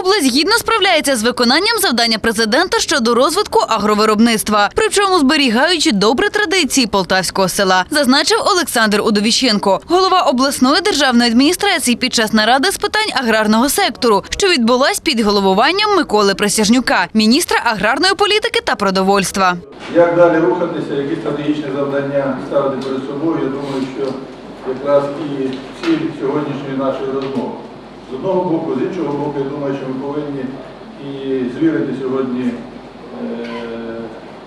Область гідно справляється з виконанням завдання президента щодо розвитку агровиробництва, причому зберігаючи добрі традиції полтавського села, зазначив Олександр Удовіченко, голова обласної державної адміністрації під час наради з питань аграрного сектору, що відбулась під головуванням Миколи Присяжнюка, міністра аграрної політики та продовольства. Як далі рухатися, які стратегічні завдання ставити перед собою, я думаю, що якраз і ціль сьогоднішньої нашої розмови. З одного боку, з іншого боку, я думаю, що ми повинні і звірити сьогодні е,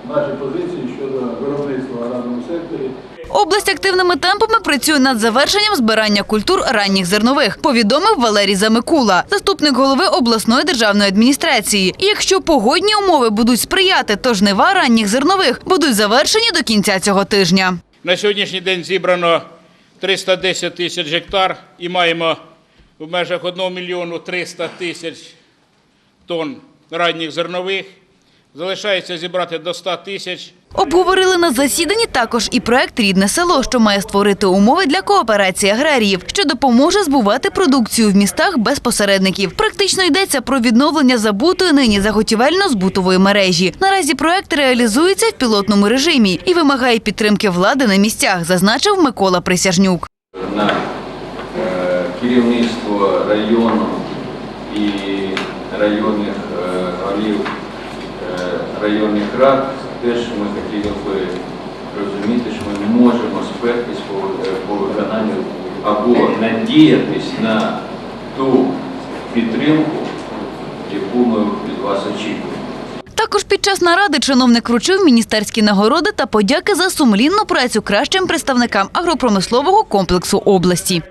наші позиції щодо виробництва в аграрному секторі. Область активними темпами працює над завершенням збирання культур ранніх зернових, повідомив Валерій Замикула, заступник голови обласної державної адміністрації. І якщо погодні умови будуть сприяти, то жнива ранніх зернових будуть завершені до кінця цього тижня. На сьогоднішній день зібрано 310 тисяч гектар і маємо в межах 1 мільйону 300 тисяч тонн ранніх зернових. Залишається зібрати до 100 тисяч. Обговорили на засіданні також і проект Рідне село, що має створити умови для кооперації аграріїв, що допоможе збувати продукцію в містах без посередників. Практично йдеться про відновлення забутої нині заготівельно-збутової мережі. Наразі проект реалізується в пілотному режимі і вимагає підтримки влади на місцях, зазначив Микола Присяжнюк. Керівництво району і районних е, голів е, районних рад, теж ми хотіли би розуміти, що ми не можемо спертись е, по виконанню або надіятись на ту підтримку, яку ми від вас очікуємо. Також під час наради чиновник вручив міністерські нагороди та подяки за сумлінну працю кращим представникам агропромислового комплексу області.